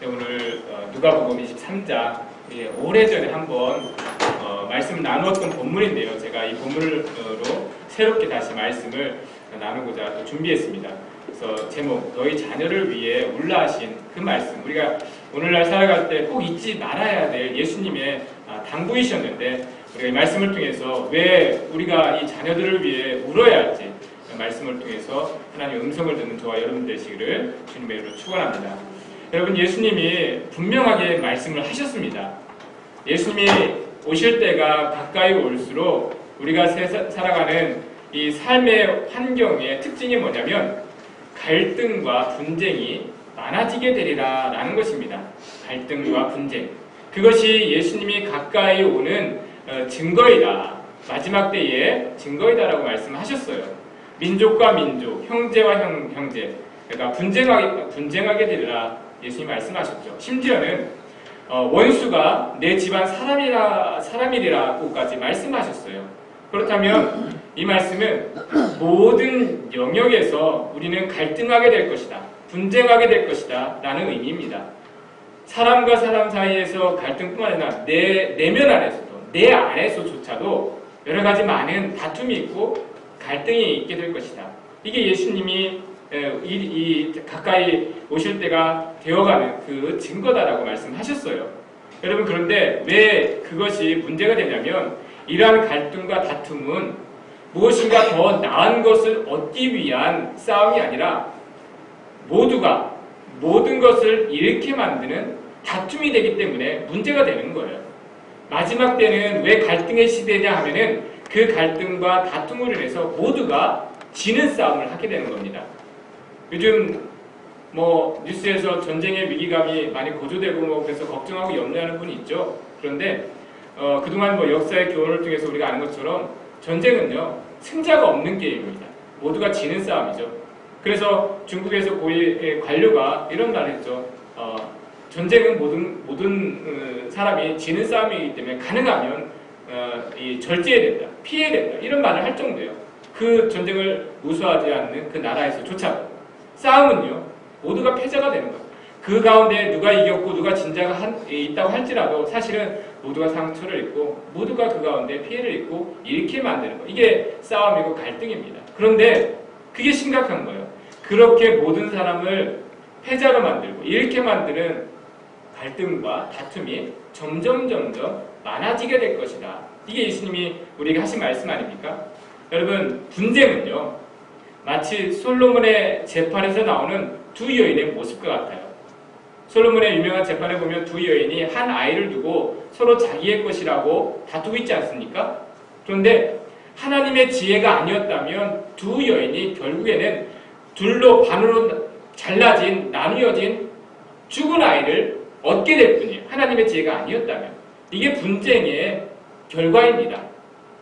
네, 오늘 어, 누가복음 23장 예, 오래전에 한번 어, 말씀 나누었던 본문인데요. 제가 이 본문으로 새롭게 다시 말씀을 나누고자 또 준비했습니다. 그래서 제목 너희 자녀를 위해 울라하신 그 말씀 우리가 오늘날 살아갈 때 꼭 잊지 말아야 될 예수님의 아, 당부이셨는데 우리가 이 말씀을 통해서 왜 우리가 이 자녀들을 위해 울어야 할지 그 말씀을 통해서 하나님의 음성을 듣는 저와 여러분 되시기를 주님의 이름으로 축원합니다. 여러분 예수님이 분명하게 말씀을 하셨습니다. 예수님이 오실 때가 가까이 올수록 우리가 살아가는 이 삶의 환경의 특징이 뭐냐면 갈등과 분쟁이 많아지게 되리라 라는 것입니다. 갈등과 분쟁. 그것이 예수님이 가까이 오는 어, 증거이다. 마지막 때의 증거이다라고 말씀하셨어요. 민족과 민족, 형제와 형, 형제. 그러니까 분쟁하게, 분쟁하게 되리라 예수님 말씀하셨죠. 심지어는 어, 원수가 내 집안 사람이라, 사람이라고까지 말씀하셨어요. 그렇다면 이 말씀은 모든 영역에서 우리는 갈등하게 될 것이다. 분쟁하게 될 것이다. 라는 의미입니다. 사람과 사람 사이에서 갈등뿐만 아니라 내 내면 안에서도, 내 안에서조차도 여러 가지 많은 다툼이 있고 갈등이 있게 될 것이다. 이게 예수님이 이, 이 가까이 오실 때가 되어가는 그 증거다라고 말씀하셨어요. 여러분 그런데 왜 그것이 문제가 되냐면 이러한 갈등과 다툼은 무엇인가 더 나은 것을 얻기 위한 싸움이 아니라 모두가 모든 것을 잃게 만드는 다툼이 되기 때문에 문제가 되는 거예요. 마지막 때는 왜 갈등의 시대냐 하면은 그 갈등과 다툼으로 인해서 모두가 지는 싸움을 하게 되는 겁니다. 요즘 뭐 뉴스에서 전쟁의 위기감이 많이 고조되고 뭐 그래서 걱정하고 염려하는 분이 있죠. 그런데 어, 그동안 뭐 역사의 교훈을 통해서 우리가 아는 것처럼 전쟁은요 승자가 없는 게임입니다. 모두가 지는 싸움이죠. 그래서 중국에서 고위 관료가 이런 말을 했죠. 어, 전쟁은 모든 모든 어, 사람이 지는 싸움이기 때문에 가능하면 어, 절제해야 된다, 피해야 된다 이런 말을 할 정도예요. 그 전쟁을 무수하지 않는 그 나라에서조차 싸움은요, 모두가 패자가 되는 거예요. 그 가운데 누가 이겼고 누가 진자가 한, 있다고 할지라도 사실은 모두가 상처를 입고 모두가 그 가운데 피해를 입고 잃게 만드는 거. 이게 싸움이고 갈등입니다. 그런데 그게 심각한 거예요. 그렇게 모든 사람을 패자로 만들고 잃게 만드는 갈등과 다툼이 점점 점점 많아지게 될 것이다. 이게 예수님이 우리에게 하신 말씀 아닙니까? 여러분 분쟁은요 마치 솔로몬의 재판에서 나오는 두 여인의 모습과 같아요. 솔로몬의 유명한 재판에 보면 두 여인이 한 아이를 두고 서로 자기의 것이라고 다투고 있지 않습니까? 그런데 하나님의 지혜가 아니었다면 두 여인이 결국에는 둘로 반으로 잘라진 나누어진 죽은 아이를 얻게 될 뿐이에요. 하나님의 지혜가 아니었다면 이게 분쟁의 결과입니다.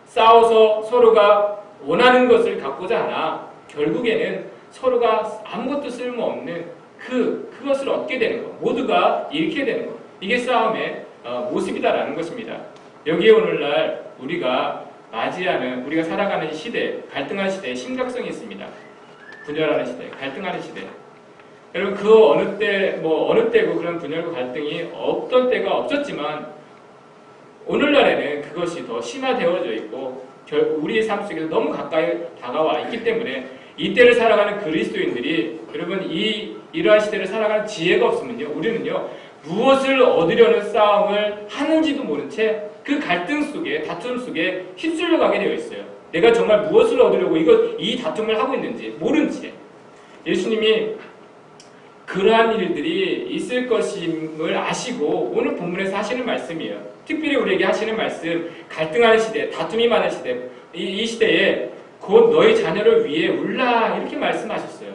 싸워서 서로가 원하는 것을 갖고자 하나 결국에는 서로가 아무것도 쓸모없는 그, 그것을 얻게 되는 것. 모두가 잃게 되는 것. 이게 싸움의 어, 모습이다라는 것입니다. 여기에 오늘날 우리가 맞이하는, 우리가 살아가는 시대, 갈등하는 시대의 심각성이 있습니다. 분열하는 시대, 갈등하는 시대. 여러분, 그 어느 때, 뭐, 어느 때고 그런 분열과 갈등이 없던 때가 없었지만, 오늘날에는 그것이 더 심화되어져 있고, 우리의 삶 속에서 너무 가까이 다가와 있기 때문에 이 때를 살아가는 그리스도인들이 여러분 이 이러한 시대를 살아가는 지혜가 없으면요 우리는요 무엇을 얻으려는 싸움을 하는지도 모른 채 그 갈등 속에 다툼 속에 휩쓸려 가게 되어 있어요. 내가 정말 무엇을 얻으려고 이거 이 다툼을 하고 있는지 모른 채 예수님이 그러한 일들이 있을 것임을 아시고 오늘 본문에서 하시는 말씀이에요. 특별히 우리에게 하시는 말씀 갈등하는 시대, 다툼이 많은 시대 이, 이 시대에 곧 너희 자녀를 위해 울라 이렇게 말씀하셨어요.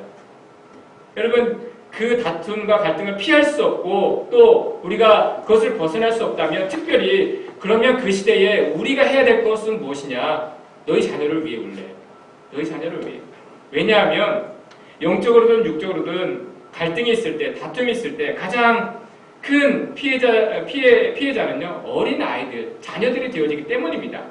여러분 그 다툼과 갈등을 피할 수 없고 또 우리가 그것을 벗어날 수 없다면 특별히 그러면 그 시대에 우리가 해야 될 것은 무엇이냐? 너희 자녀를 위해 울래. 너희 자녀를 위해. 왜냐하면 영적으로든 육적으로든 갈등이 있을 때, 다툼이 있을 때 가장 큰 피해자 피해 피해자는요 어린 아이들, 자녀들이 되어지기 때문입니다.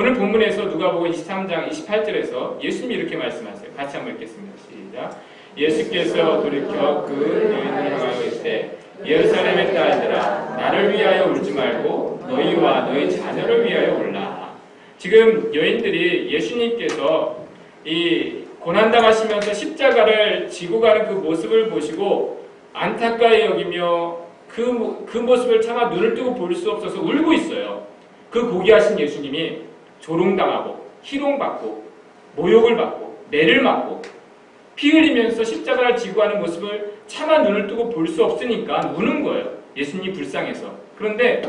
오늘 본문에서 누가복음 23장 28절에서 예수님이 이렇게 말씀하세요. 같이 한번 읽겠습니다. 시작. 예수께서 돌이켜 그 여인을 향하여 이르되 예루살렘의 딸들아 나를 위하여 울지 말고 너희와 너희 자녀를 위하여 울라. 지금 여인들이 예수님께서 이 고난당하시면서 십자가를 지고 가는 그 모습을 보시고 안타까이 여기며 그, 모- 그 모습을 차마 눈을 뜨고 볼 수 없어서 울고 있어요. 그 고귀하신 예수님이 조롱당하고 희롱받고 모욕을 받고 매를 맞고 피 흘리면서 십자가를 지고 하는 모습을 차마 눈을 뜨고 볼 수 없으니까 우는 거예요. 예수님이 불쌍해서. 그런데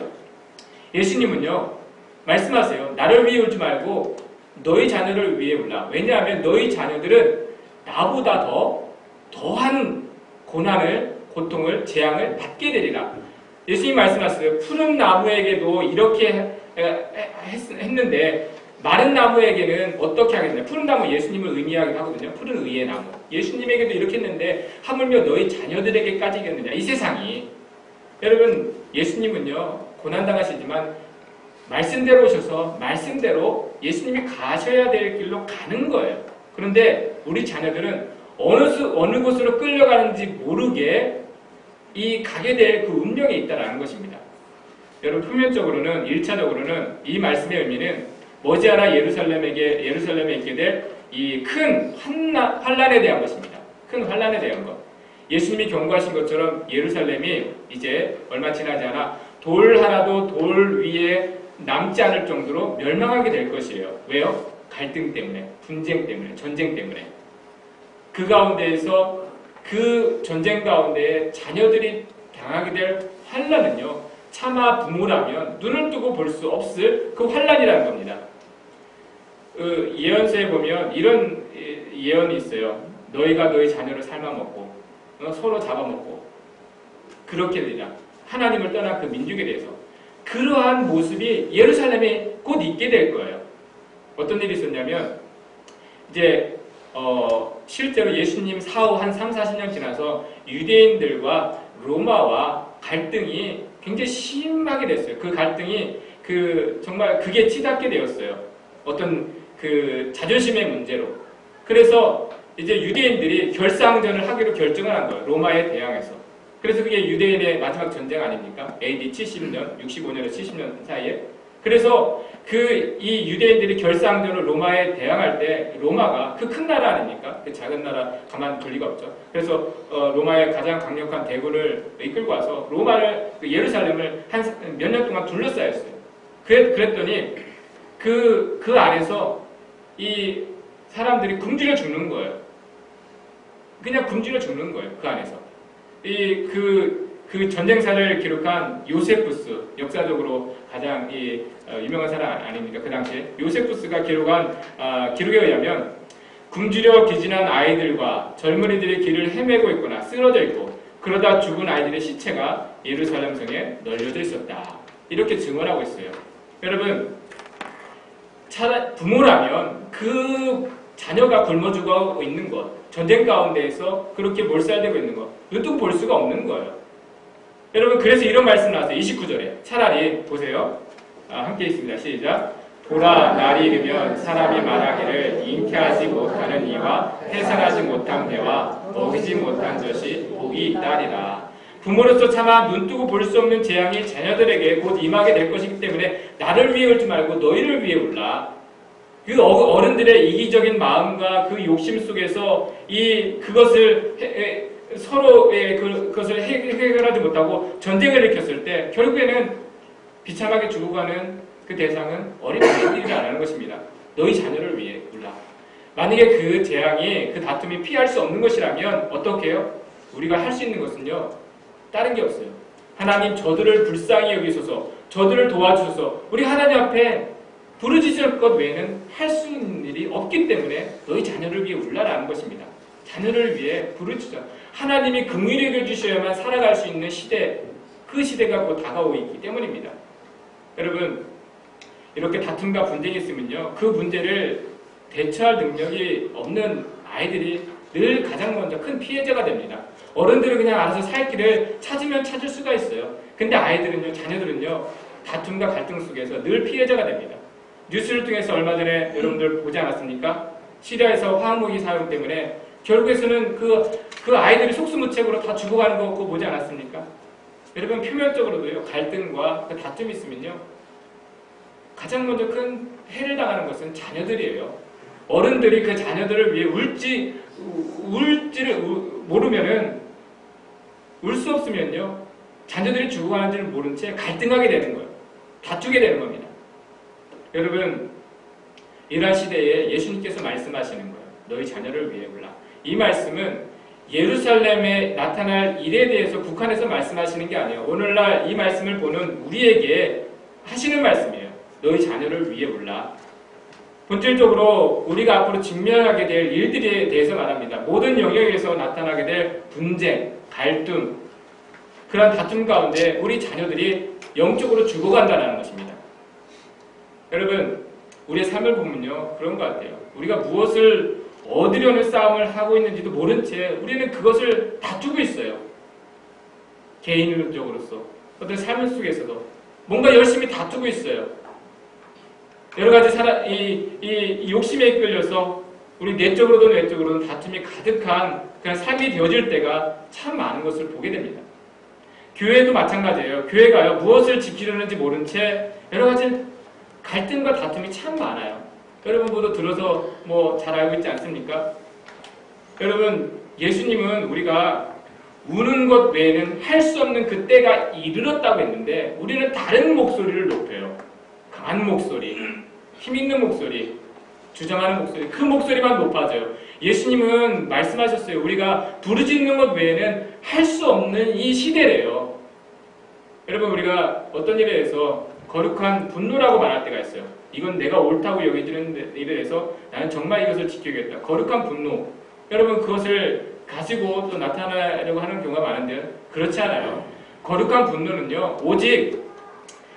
예수님은요, 말씀하세요. 나를 위해 울지 말고 너희 자녀를 위해 울라. 왜냐하면 너희 자녀들은 나보다 더 더한 고난을, 고통을, 재앙을 받게 되리라. 예수님 말씀하세요. 푸른 나무에게도 이렇게 했- 했는데 마른 나무에게는 어떻게 하겠냐? 푸른 나무 예수님을 의미하기도 하거든요. 푸른 의의 나무. 예수님에게도 이렇게 했는데 하물며 너희 자녀들에게까지겠느냐? 이 세상이. 여러분 예수님은요 고난 당하시지만 말씀대로 오셔서 말씀대로 예수님이 가셔야 될 길로 가는 거예요. 그런데 우리 자녀들은 어느 수, 어느 곳으로 끌려가는지 모르게 이 가게 될 그 운명에 있다라는 것입니다. 여러분 표면적으로는 1차적으로는 이 말씀의 의미는 머지않아 예루살렘에게 예루살렘에 있게 될 이 큰 환란에 대한 것입니다. 큰 환란에 대한 것. 예수님이 경고하신 것처럼 예루살렘이 이제 얼마 지나지 않아 돌 하나도 돌 위에 남지 않을 정도로 멸망하게 될 것이에요. 왜요? 갈등 때문에, 분쟁 때문에, 전쟁 때문에. 그 가운데에서 그 전쟁 가운데 자녀들이 당하게 될 환란은요. 차마 부모라면 눈을 뜨고 볼 수 없을 그 환란이라는 겁니다. 그 예언서에 보면 이런 예- 예언이 있어요. 너희가 너희 자녀를 삶아먹고 어, 서로 잡아먹고 그렇게 되자 하나님을 떠난 그 민족에 대해서 그러한 모습이 예루살렘에 곧 있게 될 거예요. 어떤 일이 있었냐면 이제 어, 실제로 예수님 사후 한 3, 40년 지나서 유대인들과 로마와 갈등이 굉장히 심하게 됐어요. 그 갈등이 그 정말 그게 치닫게 되었어요. 어떤 그 자존심의 문제로. 그래서 이제 유대인들이 결상전을 하기로 결정을 한 거예요. 로마에 대항해서. 그래서 그게 유대인의 마지막 전쟁 아닙니까? AD 70년, 65년에서 70년 사이에. 그래서 그 이 유대인들이 결상전을 로마에 대항할 때 로마가 그 큰 나라 아닙니까? 그 작은 나라 가만 둘 리가 없죠. 그래서 어, 로마의 가장 강력한 대군을 이끌고 와서 로마를 그 예루살렘을 한 몇 년 동안 둘러싸였어요. 그랬, 그랬더니 그, 그 안에서 이 사람들이 굶주려 죽는 거예요. 그냥 굶주려 죽는 거예요. 그 안에서. 이, 그, 그 전쟁사를 기록한 요세푸스, 역사적으로 가장 이, 어, 유명한 사람 아닙니까? 그 당시에. 요세푸스가 기록한, 아, 기록에 의하면 굶주려 기진한 아이들과 젊은이들이 길을 헤매고 있거나 쓰러져 있고 그러다 죽은 아이들의 시체가 예루살렘 성에 널려져 있었다. 이렇게 증언하고 있어요. 여러분, 차 부모라면 그 자녀가 굶어 죽어 있는 것, 전쟁 가운데에서 그렇게 몰살되고 있는 것, 눈뜨고 볼 수가 없는 거예요. 여러분, 그래서 이런 말씀 나왔어요. 29절에. 차라리, 보세요. 아, 함께 있습니다. 시작. 보라, 날이 이르면 사람이 말하기를 잉태하지 못하는 이와 해산하지 못한 배와 먹이지 못한 젖이 복이 있다리라. 부모로서 차마 눈뜨고 볼 수 없는 재앙이 자녀들에게 곧 임하게 될 것이기 때문에 나를 위해 울지 말고 너희를 위해 울라. 그 어- 어른들의 이기적인 마음과 그 욕심 속에서 이 그것을 서로의 그, 그것을 해- 해결하지 못하고 전쟁을 일으켰을 때 결국에는 비참하게 죽어가는 그 대상은 어린 아이들이라는 것입니다. 너희 자녀를 위해 울라. 만약에 그 재앙이 그 다툼이 피할 수 없는 것이라면 어떻게 해요? 우리가 할 수 있는 것은요. 다른 게 없어요. 하나님 저들을 불쌍히 여기소서 저들을 도와주소서 우리 하나님 앞에 부르짖을 것 외에는 할 수 있는 일이 없기 때문에 너희 자녀를 위해 울라라는 것입니다. 자녀를 위해 부르짖어. 하나님이 긍휼히 여겨주셔야만 살아갈 수 있는 시대, 그 시대가 곧 다가오고 있기 때문입니다. 여러분, 이렇게 다툼과 분쟁이 있으면요, 그 문제를 대처할 능력이 없는 아이들이 늘 가장 먼저 큰 피해자가 됩니다. 어른들은 그냥 알아서 살 길을 찾으면 찾을 수가 있어요. 근데 아이들은요, 자녀들은요, 다툼과 갈등 속에서 늘 피해자가 됩니다. 뉴스를 통해서 얼마 전에 여러분들 보지 않았습니까? 시리아에서 화학무기 사용 때문에 결국에서는 그, 그 아이들이 속수무책으로 다 죽어 죽어가는 거 그거 보지 않았습니까? 여러분 표면적으로도요 갈등과 그 다툼이 있으면요 가장 먼저 큰 해를 당하는 것은 자녀들이에요. 어른들이 그 자녀들을 위해 울지 우- 울지를 우- 모르면은 울 수 없으면요 자녀들이 죽어가는지를 모른 채 갈등하게 되는 거예요. 다투게 되는 겁니다. 여러분 이러한 시대에 예수님께서 말씀하시는 거예요. 너희 자녀를 위해 울라. 이 말씀은 예루살렘에 나타날 일에 대해서 국한해서 말씀하시는 게 아니에요. 오늘날 이 말씀을 보는 우리에게 하시는 말씀이에요. 너희 자녀를 위해 울라. 본질적으로 우리가 앞으로 직면하게 될 일들에 대해서 말합니다. 모든 영역에서 나타나게 될 분쟁, 갈등, 그런 다툼 가운데 우리 자녀들이 영적으로 죽어간다는 것입니다. 여러분, 우리의 삶을 보면요. 그런 것 같아요. 우리가 무엇을 얻으려는 싸움을 하고 있는지도 모른 채 우리는 그것을 다투고 있어요. 개인적으로서. 어떤 삶 속에서도. 뭔가 열심히 다투고 있어요. 여러 가지 사람, 이, 이, 이 욕심에 이끌려서 우리 내적으로도 외적으로도 다툼이 가득한 그런 삶이 되어질 때가 참 많은 것을 보게 됩니다. 교회도 마찬가지예요. 교회가요, 무엇을 지키려는지 모른 채 여러 가지 갈등과 다툼이 참 많아요. 여러분 모두 들어서 뭐 잘 알고 있지 않습니까? 여러분, 예수님은 우리가 우는 것 외에는 할 수 없는 그 때가 이르렀다고 했는데 우리는 다른 목소리를 높여요. 강한 목소리, 힘 있는 목소리, 주장하는 목소리, 그 목소리만 높아져요. 예수님은 말씀하셨어요. 우리가 부르짖는 것 외에는 할 수 없는 이 시대래요. 여러분, 우리가 어떤 일에 대해서 거룩한 분노라고 말할 때가 있어요. 이건 내가 옳다고 여기지는 일에 대해서 나는 정말 이것을 지키겠다. 거룩한 분노. 여러분, 그것을 가지고 또 나타나려고 하는 경우가 많은데요. 그렇지 않아요. 거룩한 분노는요, 오직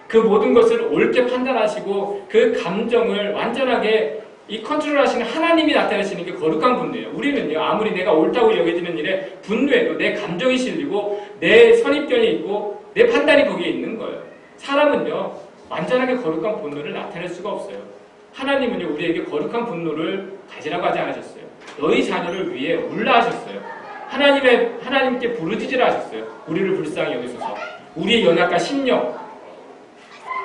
그 모든 것을 옳게 판단하시고 그 감정을 완전하게 이 컨트롤 하시는 하나님이 나타내시는 게 거룩한 분노예요. 우리는요 아무리 내가 옳다고 여겨지는 일에 분노해도 내 감정이 실리고 내 선입견이 있고 내 판단이 거기에 있는 거예요. 사람은요 완전하게 거룩한 분노를 나타낼 수가 없어요. 하나님은요 우리에게 거룩한 분노를 가지라고 하지 않으셨어요. 너희 자녀를 위해 울라 하셨어요. 하나님의 하나님께 부르짖으라 하셨어요. 우리를 불쌍히 여기소서. 우리의 연약과 심령,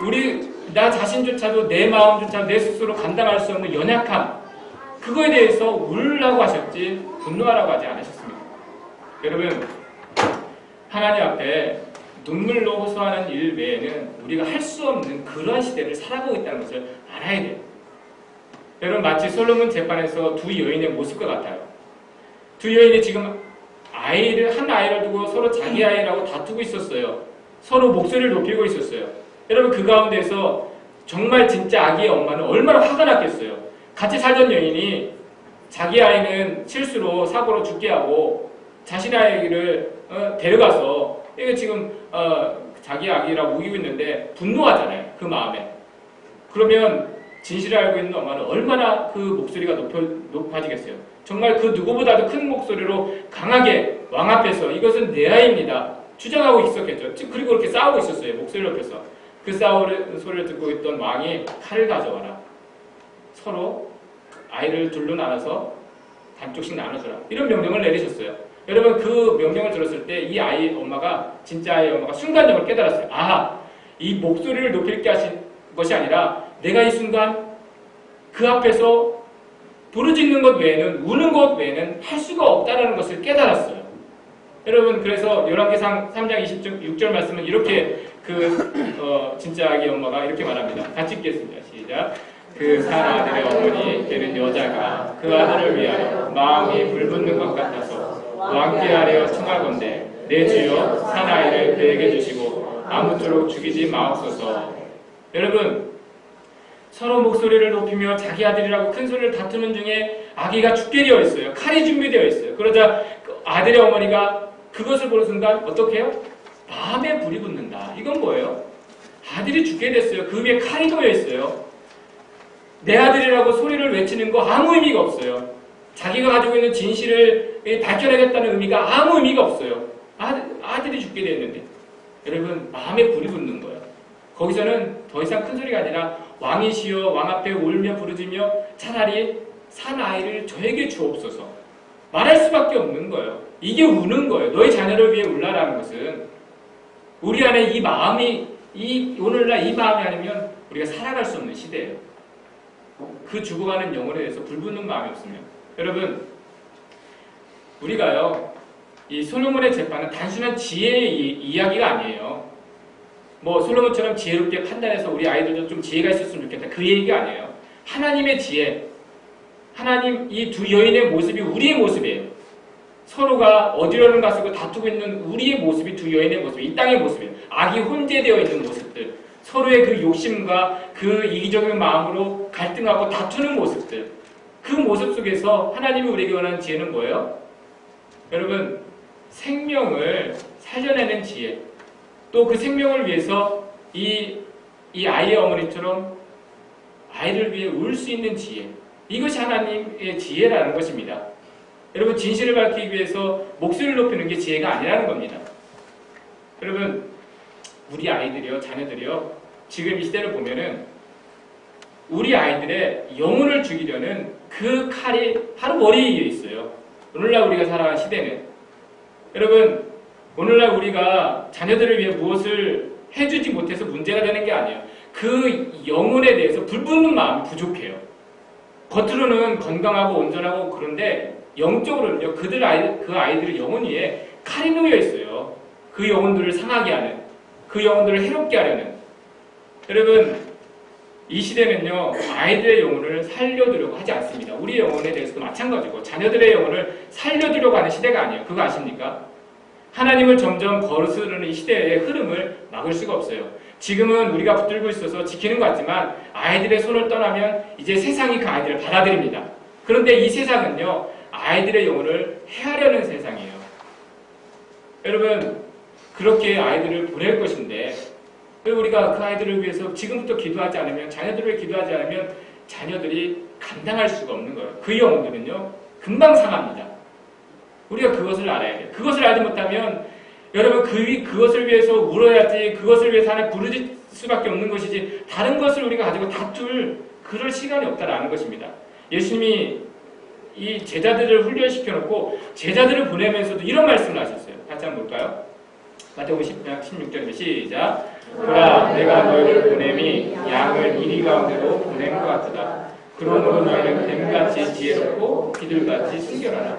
우리 나 자신조차도 내 마음조차 내 스스로 감당할 수 없는 연약함 그거에 대해서 울라고 하셨지 분노하라고 하지 않으셨습니다. 여러분 하나님 앞에 눈물로 호소하는 일 외에는 우리가 할 수 없는 그러한 시대를 살아가고 있다는 것을 알아야 돼요. 여러분 마치 솔로몬 재판에서 두 여인의 모습과 같아요. 두 여인이 지금 아이를 한 아이를 두고 서로 자기 아이라고 다투고 있었어요. 서로 목소리를 높이고 있었어요. 여러분 그 가운데서 정말 진짜 아기의 엄마는 얼마나 화가 났겠어요. 같이 살던 여인이 자기 아이는 실수로 사고로 죽게 하고 자신의 아이를 어, 데려가서 이거 지금 어, 자기 아기라고 우기고 있는데 분노하잖아요. 그 마음에. 그러면 진실을 알고 있는 엄마는 얼마나 그 목소리가 높여, 높아지겠어요. 정말 그 누구보다도 큰 목소리로 강하게 왕 앞에서 이것은 내 아이입니다. 주장하고 있었겠죠. 즉, 그리고 그렇게 싸우고 있었어요. 목소리를 높여서. 그 싸우는 소리를 듣고 있던 왕이 칼을 가져와라. 서로 아이를 둘로 나눠서 반쪽씩 나눠주라. 이런 명령을 내리셨어요. 여러분 그 명령을 들었을 때 이 아이 엄마가 진짜 아이 엄마가 순간적으로 깨달았어요. 아, 이 목소리를 높일 게 하신 것이 아니라 내가 이 순간 그 앞에서 부르짖는 것 외에는 우는 것 외에는 할 수가 없다는 것을 깨달았어요. 여러분 그래서 열왕기상 3장 26절 말씀은 이렇게 그 어, 진짜 아기 엄마가 이렇게 말합니다. 같이 읽겠습니다. 시작. 그산 아들의 어머니 되는 여자가 그 아들을 위하여 마음이 불붙는 것 같아서 왕께 아뢰어 청하건대 내 주여 산 아이를 그에게 주시고 아무쪼록 죽이지 마옵소서. 여러분 서로 목소리를 높이며 자기 아들이라고 큰 소리를 다투는 중에 아기가 죽게 되어 있어요. 칼이 준비되어 있어요. 그러자 그 아들의 어머니가 그것을 보는 순간 어떻게 해요? 마음에 불이 붙는다. 이건 뭐예요? 아들이 죽게 됐어요. 그 위에 칼이 놓여 있어요. 내 아들이라고 소리를 외치는 거 아무 의미가 없어요. 자기가 가지고 있는 진실을 밝혀내겠다는 의미가 아무 의미가 없어요. 아들, 아들이 죽게 됐는데. 여러분, 마음에 불이 붙는 거예요. 거기서는 더 이상 큰 소리가 아니라 왕이시여 왕 앞에 울며 부르짖며 차라리 산 아이를 저에게 주옵소서. 말할 수밖에 없는 거예요. 이게 우는 거예요. 너희 자녀를 위해 울라라는 것은 우리 안에 이 마음이 이 오늘날 이 마음이 아니면 우리가 살아갈 수 없는 시대예요. 그 죽어가는 영혼에 대해서 불붙는 마음이 없으면 여러분 우리가요 이 솔로몬의 재판은 단순한 지혜의 이, 이야기가 아니에요. 뭐 솔로몬처럼 지혜롭게 판단해서 우리 아이들도 좀 지혜가 있었으면 좋겠다 그 얘기가 아니에요. 하나님의 지혜, 하나님 이 두 여인의 모습이 우리의 모습이에요. 서로가 어디로는 가서고 다투고 있는 우리의 모습이 두 여인의 모습, 이 땅의 모습이에요. 악이 혼재되어 있는 모습들, 서로의 그 욕심과 그 이기적인 마음으로 갈등하고 다투는 모습들, 그 모습 속에서 하나님이 우리에게 원하는 지혜는 뭐예요? 여러분, 생명을 살려내는 지혜, 또 그 생명을 위해서 이, 이 아이의 어머니처럼 아이를 위해 울 수 있는 지혜, 이것이 하나님의 지혜라는 것입니다. 여러분 진실을 밝히기 위해서 목소리를 높이는 게 지혜가 아니라는 겁니다. 여러분 우리 아이들이요 자녀들이요 지금 이 시대를 보면은 우리 아이들의 영혼을 죽이려는 그 칼이 바로 머리에 있어요. 오늘날 우리가 살아가는 시대는 여러분 오늘날 우리가 자녀들을 위해 무엇을 해주지 못해서 문제가 되는 게 아니에요. 그 영혼에 대해서 불붙는 마음이 부족해요. 겉으로는 건강하고 온전하고 그런데 영적으로는요 그들 아이 그 아이들의 영혼 위에 칼이 놓여 있어요. 그 영혼들을 상하게 하는 그 영혼들을 해롭게 하려는 여러분 이 시대는요 아이들의 영혼을 살려두려고 하지 않습니다. 우리 영혼에 대해서도 마찬가지고 자녀들의 영혼을 살려두려고 하는 시대가 아니에요. 그거 아십니까? 하나님을 점점 거스르는 이 시대의 흐름을 막을 수가 없어요. 지금은 우리가 붙들고 있어서 지키는 것 같지만 아이들의 손을 떠나면 이제 세상이 그 아이들을 받아들입니다. 그런데 이 세상은요 아이들의 영혼을 해하려는 세상이에요. 여러분 그렇게 아이들을 보낼 것인데 왜 우리가 그 아이들을 위해서 지금부터 기도하지 않으면 자녀들을 기도하지 않으면 자녀들이 감당할 수가 없는 거예요. 그 영혼들은요 금방 상합니다. 우리가 그것을 알아야 돼요. 그것을 알지 못하면 여러분 그 위, 그것을 위해서 울어야지 그것을 위해서 하나 부르질 수밖에 없는 것이지 다른 것을 우리가 가지고 다툴 그럴 시간이 없다라는 것입니다. 예수님이 이 제자들을 훈련시켜 놓고 제자들을 보내면서도 이런 말씀을 하셨어요. 같이 한번 볼까요? 마태복음 10장 16절입니다. 시작. 보라 내가 너희를 보냄이 양을 이리 가운데로 보낸 것 같다. 그러므로 너희는 뱀같이 지혜롭고 비둘같이 순결하라.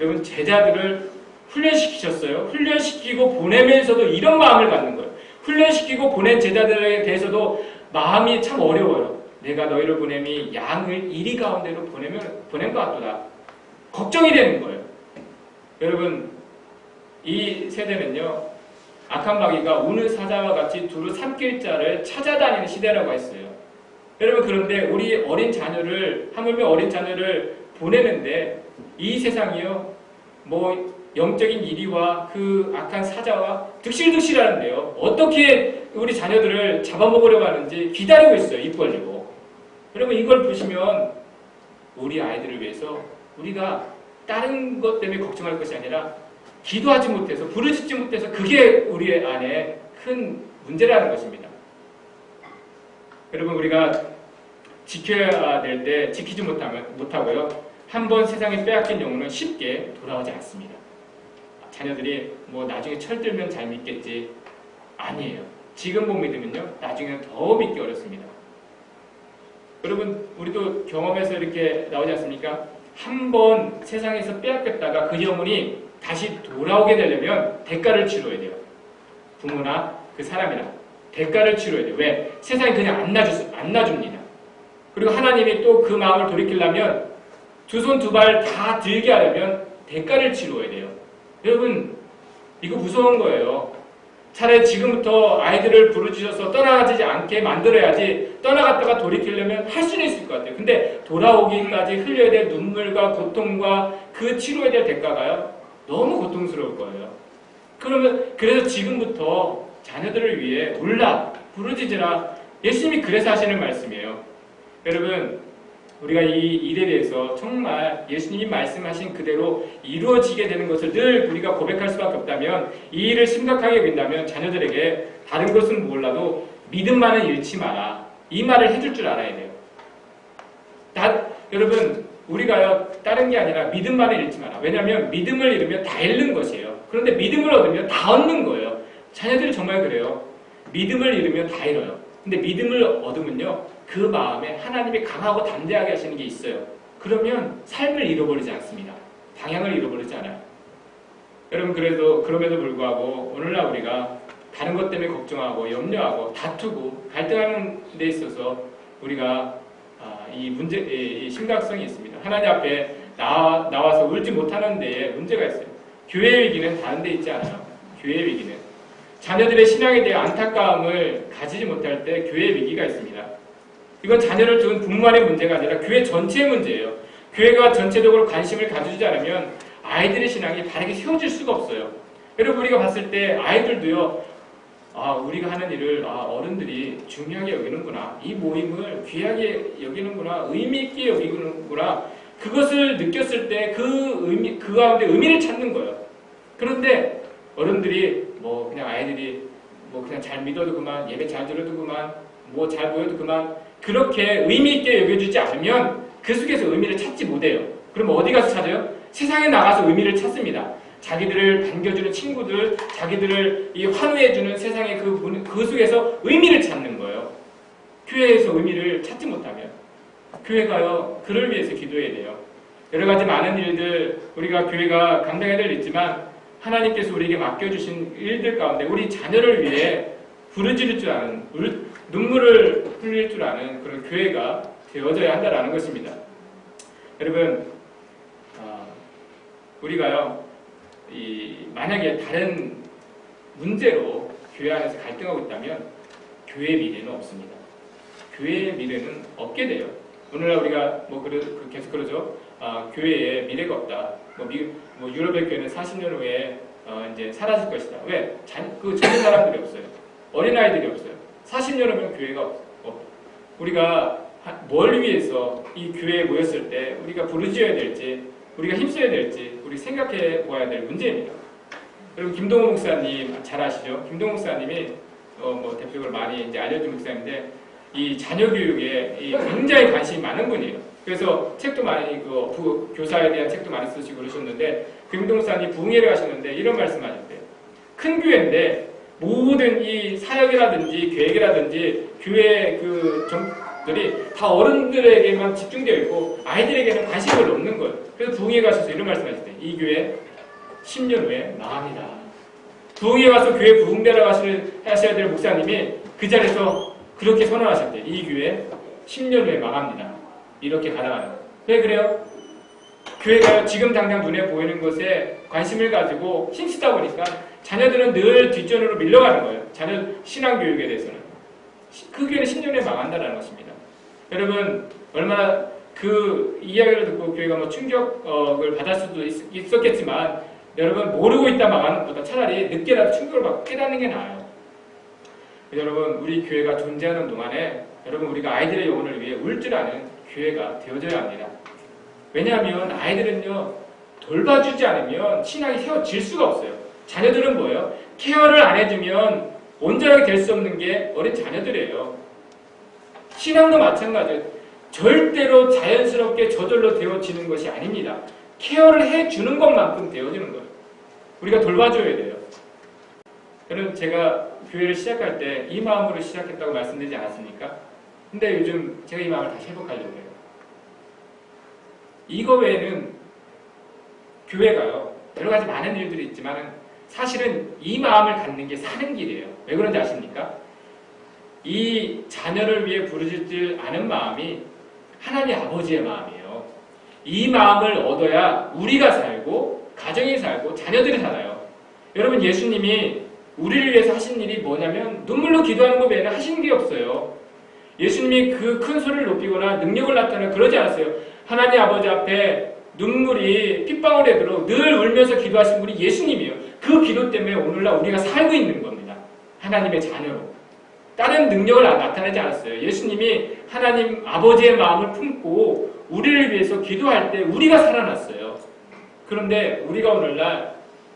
여러분 제자들을 훈련시키셨어요. 훈련시키고 보내면서도 이런 마음을 갖는 거예요. 훈련시키고 보낸 제자들에 대해서도 마음이 참 어려워요. 내가 너희를 보냄이 양을 이리 가운데로 보내면 보낸 것 같도다. 걱정이 되는 거예요. 여러분 이 세대는요 악한 마귀가 우는 사자와 같이 두루 삼킬 자를 찾아다니는 시대라고 했어요. 여러분 그런데 우리 어린 자녀를 하물며 어린 자녀를 보내는데 이 세상이요 뭐 영적인 이리와 그 악한 사자와 득실득실하는데요. 어떻게 우리 자녀들을 잡아먹으려고 하는지 기다리고 있어요. 입 벌리고. 여러분 이걸 보시면 우리 아이들을 위해서 우리가 다른 것 때문에 걱정할 것이 아니라 기도하지 못해서 부르짖지 못해서 그게 우리 안에 큰 문제라는 것입니다. 여러분 우리가 지켜야 될 때 지키지 못하면 못하고요. 한 번 세상에 빼앗긴 영혼은 쉽게 돌아오지 않습니다. 자녀들이 뭐 나중에 철들면 잘 믿겠지 아니에요. 지금 못 믿으면요 나중에는 더 믿기 어렵습니다. 여러분 우리도 경험에서 이렇게 나오지 않습니까? 한 번 세상에서 빼앗겼다가 그 영혼이 다시 돌아오게 되려면 대가를 치러야 돼요. 부모나 그 사람이나 대가를 치러야 돼요. 왜? 세상이 그냥 안 놔주, 안 놔줍니다. 그리고 하나님이 또 그 마음을 돌이키려면 두 손 두 발 다 들게 하려면 대가를 치러야 돼요. 여러분 이거 무서운 거예요. 차라리 지금부터 아이들을 부르짖어서 떠나가지 않게 만들어야지 떠나갔다가 돌이키려면 할 수는 있을 것 같아요. 근데 돌아오기까지 흘려야 될 눈물과 고통과 그 치료에 대한 대가가요. 너무 고통스러울 거예요. 그러면 그래서 지금부터 자녀들을 위해 울라 부르짖으라 예수님이 그래서 하시는 말씀이에요. 여러분 우리가 이 일에 대해서 정말 예수님이 말씀하신 그대로 이루어지게 되는 것을 늘 우리가 고백할 수밖에 없다면 이 일을 심각하게 본다면 자녀들에게 다른 것은 몰라도 믿음만은 잃지 마라. 이 말을 해줄 줄 알아야 돼요. 다, 여러분 우리가요 다른 게 아니라 믿음만을 잃지 마라. 왜냐하면 믿음을 잃으면 다 잃는 것이에요. 그런데 믿음을 얻으면 다 얻는 거예요. 자녀들이 정말 그래요. 믿음을 잃으면 다 잃어요. 근데 믿음을 얻으면요 그 마음에 하나님이 강하고 담대하게 하시는 게 있어요. 그러면 삶을 잃어버리지 않습니다. 방향을 잃어버리지 않아요. 여러분 그래도 그럼에도 불구하고 오늘날 우리가 다른 것 때문에 걱정하고 염려하고 다투고 갈등하는 데 있어서 우리가 아, 이 문제 이 심각성이 있습니다. 하나님 앞에 나와, 나와서 울지 못하는 데에 문제가 있어요. 교회 위기는 다른 데 있지 않아요. 교회 위기는 자녀들의 신앙에 대해 안타까움을 가지지 못할 때 교회 위기가 있습니다. 이건 자녀를 둔 부모만의 문제가 아니라 교회 전체의 문제예요. 교회가 전체적으로 관심을 가져주지 않으면 아이들의 신앙이 바르게 세워질 수가 없어요. 여러분 우리가 봤을 때 아이들도요. 아 우리가 하는 일을 아 어른들이 중요하게 여기는구나. 이 모임을 귀하게 여기는구나. 의미 있게 여기는구나. 그것을 느꼈을 때 그 의미 그 가운데 의미를 찾는 거예요. 그런데 어른들이 뭐 그냥 아이들이 뭐 그냥 잘 믿어도 그만 예배 잘 들어도 그만 뭐 잘 보여도 그만 그렇게 의미 있게 여겨주지 않으면 그 속에서 의미를 찾지 못해요. 그럼 어디 가서 찾아요? 세상에 나가서 의미를 찾습니다. 자기들을 반겨주는 친구들, 자기들을 이 환호해주는 세상의 그, 문- 그 속에서 의미를 찾는 거예요. 교회에서 의미를 찾지 못하면. 교회가요, 그를 위해서 기도해야 돼요. 여러 가지 많은 일들, 우리가 교회가 감당해야 될일 있지만, 하나님께서 우리에게 맡겨주신 일들 가운데 우리 자녀를 위해 부르짖을 줄 아는, 울- 눈물을 흘릴 줄 아는 그런 교회가 되어져야 한다라는 것입니다. 여러분, 아, 우리가요, 이, 만약에 다른 문제로 교회 안에서 갈등하고 있다면 교회의 미래는 없습니다. 교회의 미래는 없게 돼요. 오늘날 우리가 뭐 그러, 그 계속 그러죠. 아, 교회에 미래가 없다. 뭐, 미, 뭐 유럽의 교회는 40년 후에 어, 이제 사라질 것이다. 왜? 잔, 그 젊은 사람들이 없어요. 어린아이들이 없어요. 40년 후면 교회가 없, 없. 우리가 하- 뭘 위해서 이 교회에 모였을 때 우리가 부르짖어야 될지 우리가 힘써야 될지 우리 생각해 보아야 될 문제입니다. 그리고 김동호 목사님 잘 아시죠? 김동호 목사님이 어, 뭐 대표적으로 많이 이제 알려진 목사인데 이 자녀 교육에 이 굉장히 관심이 많은 분이에요. 그래서 책도 많이 그 부- 교사에 대한 책도 많이 쓰시고 그러셨는데 김동호 목사님 부흥회를 하셨는데 이런 말씀하셨대요. 큰 교회인데 모든 이 사역이라든지 계획이라든지 교회 그 점들이 다 어른들에게만 집중되어 있고 아이들에게는 관심이 별로 없는 거예요. 그래서 부흥회 가셔서 이런 말씀하셨대요. 이 교회 10년 후에 망합니다. 부흥회 가서 교회 부흥대라 하셔야 될 목사님이 그 자리에서 그렇게 선언하셨대요. 이 교회 10년 후에 망합니다. 이렇게 가다가요. 왜 그래요? 교회가 지금 당장 눈에 보이는 것에 관심을 가지고 힘쓰다 보니까 자녀들은 늘 뒷전으로 밀려가는 거예요. 자녀 신앙 교육에 대해서는. 시- 그 교회는 10년에 망한다는 것입니다. 여러분, 얼마나 그 이야기를 듣고 교회가 뭐 충격을 받을 수도 있, 있었겠지만 여러분 모르고 있다 망하는 것보다 차라리 늦게라도 충격을 받고 깨닫는 게 나아요. 여러분 우리 교회가 존재하는 동안에 여러분 우리가 아이들의 영혼을 위해 울 줄 아는 교회가 되어져야 합니다. 왜냐하면 아이들은요 돌봐주지 않으면 신앙이 세워질 수가 없어요. 자녀들은 뭐예요? 케어를 안 해주면 온전하게 될 수 없는 게 어린 자녀들이에요. 신앙도 마찬가지예요. 절대로 자연스럽게 저절로 되어지는 것이 아닙니다. 케어를 해주는 것만큼 되어지는 거예요. 우리가 돌봐줘야 돼요. 여러분 제가 교회를 시작할 때 이 마음으로 시작했다고 말씀드리지 않았습니까? 근데 요즘 제가 이 마음을 다시 회복하려고 해요. 이거 외에는 교회가요 여러 가지 많은 일들이 있지만 사실은 이 마음을 갖는 게 사는 길이에요. 왜 그런지 아십니까? 이 자녀를 위해 부르짖질 않은 마음이 하나님 아버지의 마음이에요. 이 마음을 얻어야 우리가 살고 가정이 살고 자녀들이 살아요. 여러분 예수님이 우리를 위해서 하신 일이 뭐냐면 눈물로 기도하는 것 외에는 하신 게 없어요. 예수님이 그 큰 소리를 높이거나 능력을 나타내거나 그러지 않았어요. 하나님 아버지 앞에 눈물이 핏방울이 되도록 늘 울면서 기도하신 분이 예수님이에요. 그 기도 때문에 오늘날 우리가 살고 있는 겁니다. 하나님의 자녀로. 다른 능력을 나- 나타내지 않았어요. 예수님이 하나님 아버지의 마음을 품고 우리를 위해서 기도할 때 우리가 살아났어요. 그런데 우리가 오늘날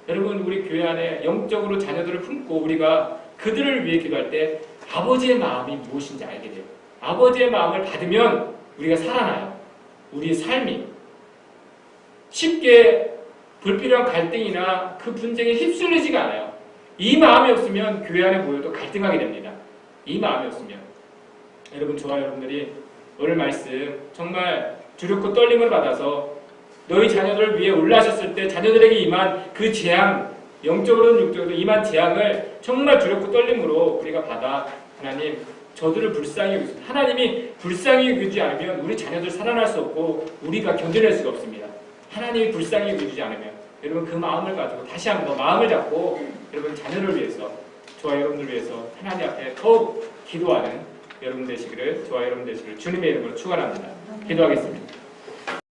여러분 우리 교회 안에 영적으로 자녀들을 품고 우리가 그들을 위해 기도할 때 아버지의 마음이 무엇인지 알게 돼요. 아버지의 마음을 받으면 우리가 살아나요. 우리의 삶이 쉽게 불필요한 갈등이나 그 분쟁에 휩쓸리지가 않아요. 이 마음이 없으면 교회 안에 모여도 갈등하게 됩니다. 이 마음이 없으면. 여러분, 저와 여러분들이 오늘 말씀 정말 두렵고 떨림을 받아서 너희 자녀들을 위해 올라하셨을 때 자녀들에게 임한 그 재앙, 영적으로든 육적으로든 임한 재앙을 정말 두렵고 떨림으로 우리가 받아 하나님 저들을 불쌍히 여기소서 하나님이 불쌍히 여기지 않으면 우리 자녀들 살아날 수 없고 우리가 견뎌낼 수가 없습니다. 하나님이 불쌍히 여기지 않으면 여러분 그 마음을 가지고 다시 한번 더 마음을 잡고 여러분 자녀를 위해서 저와 여러분들 위해서 하나님 앞에 더욱 기도하는 여러분 되시기를 저와 여러분 되시기를 주님의 이름으로 축원합니다. 기도하겠습니다.